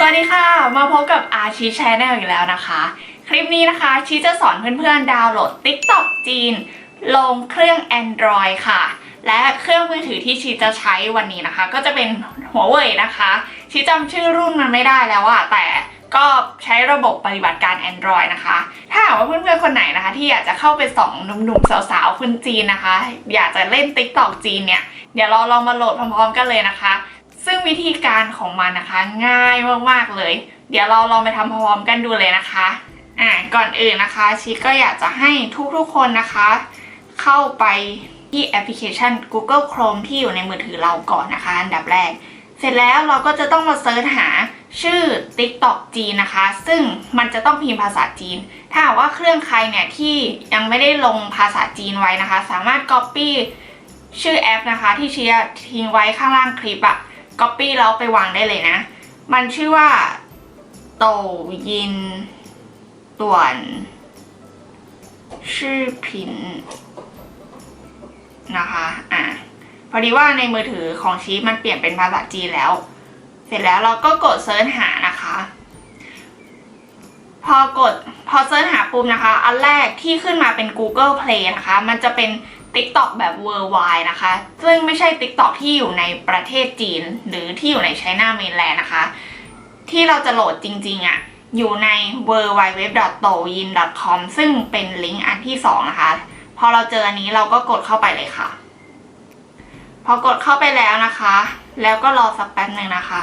สวัสดีค่ะ มาพบกับอาชีชแนลอีกแล้วนะคะ คลิปนี้นะคะชีจะสอนเพื่อนๆดาวน์โหลด TikTok จีน ลงเครื่อง Android ค่ะ และเครื่องมือถือที่ชีจะใช้วันนี้นะคะ ก็จะเป็นหัวเว่ยนะคะ ชีจำชื่อรุ่นมันไม่ได้แล้วอะแต่ก็ใช้ระบบปฏิบัติการ Android นะคะ ถ้าหากว่าเพื่อนๆคนไหนนะคะ ที่อยากจะเข้าไปส่องหนุ่มๆสาวๆคนจีนนะคะ อยากจะเล่น TikTok จีนเนี่ยเดี๋ยวเราลองมาโหลดพร้อมๆกันเลยนะคะ ซึ่งวิธีการของมันนะคะง่ายมากๆเลย เดี๋ยวเราลองไปทำพร้อมกันดูเลยนะคะอ่าก่อนอื่นนะคะชิก็อยากจะให้ทุกๆคนนะคะ เข้าไปที่แอปพลิเคชัน Google Chrome ที่อยู่ในมือถือเราก่อนนะคะอันดับแรก เสร็จแล้วเราก็จะต้องมาเซิร์ชหาชื่อ TikTok จีนนะคะ ซึ่งมันจะต้องพิมพ์ภาษาจีน ถ้าว่าเครื่องใครเนี่ยที่ยังไม่ได้ลงภาษาจีนไว้นะคะ สามารถ Copy ชื่อแอปนะคะที่เชียร์ทิ้งไว้ข้างล่างคลิปอะ Copy แล้วไปวางได้เลยนะ มันชื่อว่าโตยินต่วนชื่อผินนะคะอะพอดีว่าในมือถือของชีมันเปลี่ยนเป็นภาษาจีนแล้ว เสร็จแล้วเราก็กดเซิร์ชหานะคะ พอกดพอเซิร์ชหาปุ๊บนะคะ อันแรกที่ขึ้นมาเป็น Google Play นะคะ มันจะเป็น TikTok แบบ worldwide นะคะ ซึ่งไม่ใช่ TikTok ที่อยู่ในประเทศจีน หรือที่อยู่ใน China mainland นะคะ ที่เราจะโหลดจริง ๆอะ่ะอยู่ใน w w w t o y i n c o m ซึ่งเป็นลิงก์อันที่สองนะคะ พอเราเจออันนี้เราก็กดเข้าไปเลยค่ะ พอกดเข้าไปแล้วนะคะ แล้วก็รอสักแป๊บหนึ่งนะคะ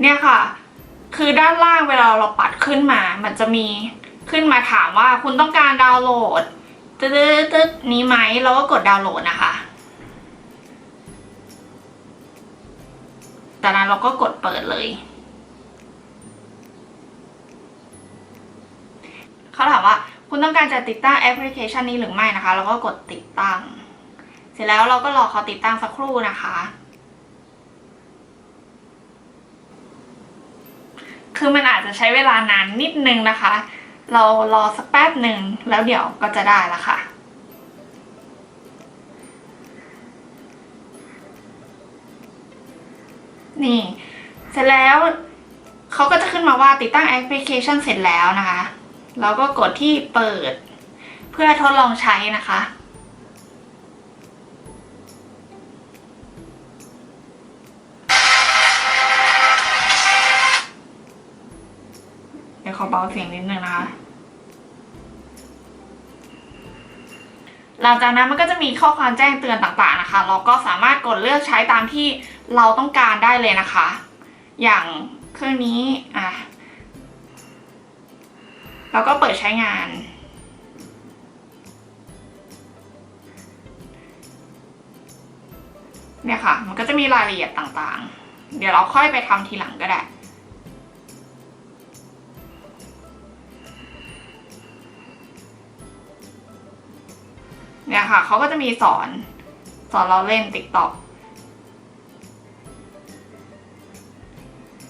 เนี่ยค่ะ คือด้านล่างเวลาเราปัดขึ้นมา มันจะมีขึ้นมาถามว่าคุณต้องการดาวน์โหลดตึ๊ดตึ๊ดนี้ไหมเราก็กดดาวน์โหลดนะคะจากนั้นเราก็กดเปิดเลยเขาถามว่าคุณต้องการจะติดตั้งแอปพลิเคชันนี้หรือไม่นะคะ เราก็กดติดตั้ง เสร็จแล้วเราก็รอเขาติดตั้งสักครู่นะคะ คือมันอาจจะใช้เวลานานนิดนึงนะคะ เรารอสักแป๊บหนึ่งแล้วเดี๋ยวก็จะได้ล้วค่ะ นี่ เสร็จแล้วเขาก็จะขึ้นมาว่าติดตั้งแอปพลิเคชันเสร็จแล้วนะคะ เราก็กดที่เปิด เพื่อทดลองใช้นะคะ อเบาเสียงนิดนึงนะคะ หลังจากนั้นมันก็จะมีข้อความแจ้งเตือนต่างๆนะคะ เราก็สามารถกดเลือกใช้ตามที่เราต้องการได้เลยนะคะ อย่างเครื่องนี้อะเราก็เปิดใช้งาน เนี่ยค่ะ มันก็จะมีรายละเอียดต่างๆ เดี๋ยวเราค่อยไปทำทีหลังก็ได้ เนี่ยค่ะเขาก็จะมีสอนสอนเราเล่น TikTok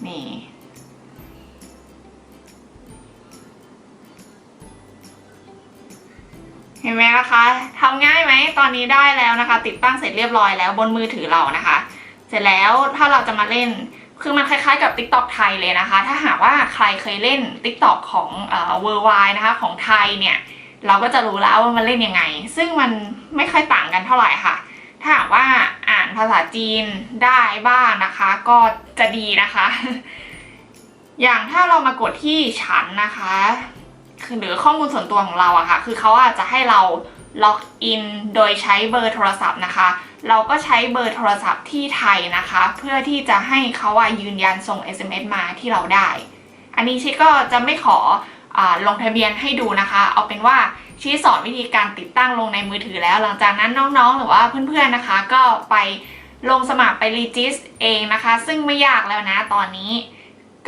นี่เห็นไหมนะคะทำง่ายไหมตอนนี้ได้แล้วนะคะ ติดตั้งเสร็จเรียบร้อยแล้วบนมือถือเรานะคะ เสร็จแล้วถ้าเราจะมาเล่นคือมันคล้ายๆกับ TikTok ไทยเลยนะคะ ถ้าหากว่าใครเคยเล่น TikTok ของเอ่อ Worldwide นะคะของไทยเนี่ย เราก็จะรู้แล้วว่ามันเล่นยังไง ซึ่งมันไม่ค่อยต่างกันเท่าไหร่ค่ะ ถ้าหากว่าอ่านภาษาจีนได้บ้างนะคะ ก็จะดีนะคะ อย่างถ้าเรามากดที่ฉันนะคะคือหรือข้อมูลส่วนตัวของเราอะค่ะ คือเขาอาจจะให้เราล็อกอินโดยใช้เบอร์โทรศัพท์นะคะ เราก็ใช้เบอร์โทรศัพท์ที่ไทยนะคะ เพื่อที่จะให้เขาอะยืนยันส่ง SMS มาที่เราได้ อันนี้ชิก็จะไม่ขอ ลงทะเบียนให้ดูนะคะ เอาเป็นว่าชี้สอนวิธีการติดตั้งลงในมือถือแล้ว หลังจากนั้นน้องๆ หรือว่าเพื่อนๆนะคะ ก็ไปลงสมัครไปรีจิสเองนะคะ ซึ่งไม่ยากแล้วนะตอนนี้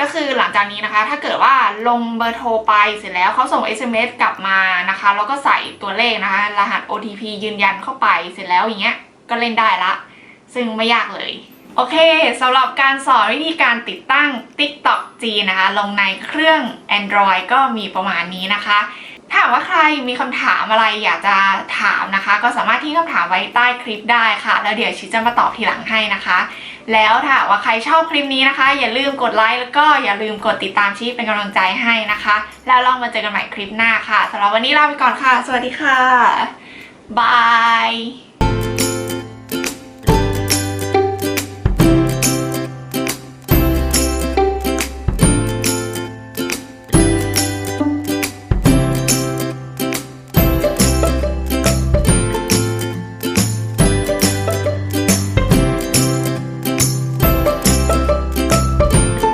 ก็คือหลังจากนี้นะคะ ถ้าเกิดว่าลงเบอร์โทรไปเสร็จแล้วเขาส่ง SMS กลับมานะคะ แล้วก็ใส่ตัวเลขนะคะ รหัส OTP ยืนยันเข้าไปเสร็จแล้วอย่างเงี้ยก็เล่นได้ละ ซึ่งไม่ยากเลย โอเคสำหรับการสอนวิธีการติดตั้ง TikTok G นะคะ ลงในเครื่อง Android ก็มีประมาณนี้นะคะ ถ้าหากว่าใครมีคำถามอะไรอยากจะถามนะคะ ก็สามารถทิ้งคำถามไว้ใต้คลิปได้ค่ะ แล้วเดี๋ยวชิจะมาตอบทีหลังให้นะคะ แล้วถ้าหากว่าใครชอบคลิปนี้นะคะ อย่าลืมกดไลค์แล้วก็อย่าลืมกดติดตามชีเป็นกำลังใจให้นะคะ แล้วเรามาเจอกันใหม่คลิปหน้าค่ะสำหรับวันนี้ลาไปก่อนค่ะ สวัสดีค่ะบาย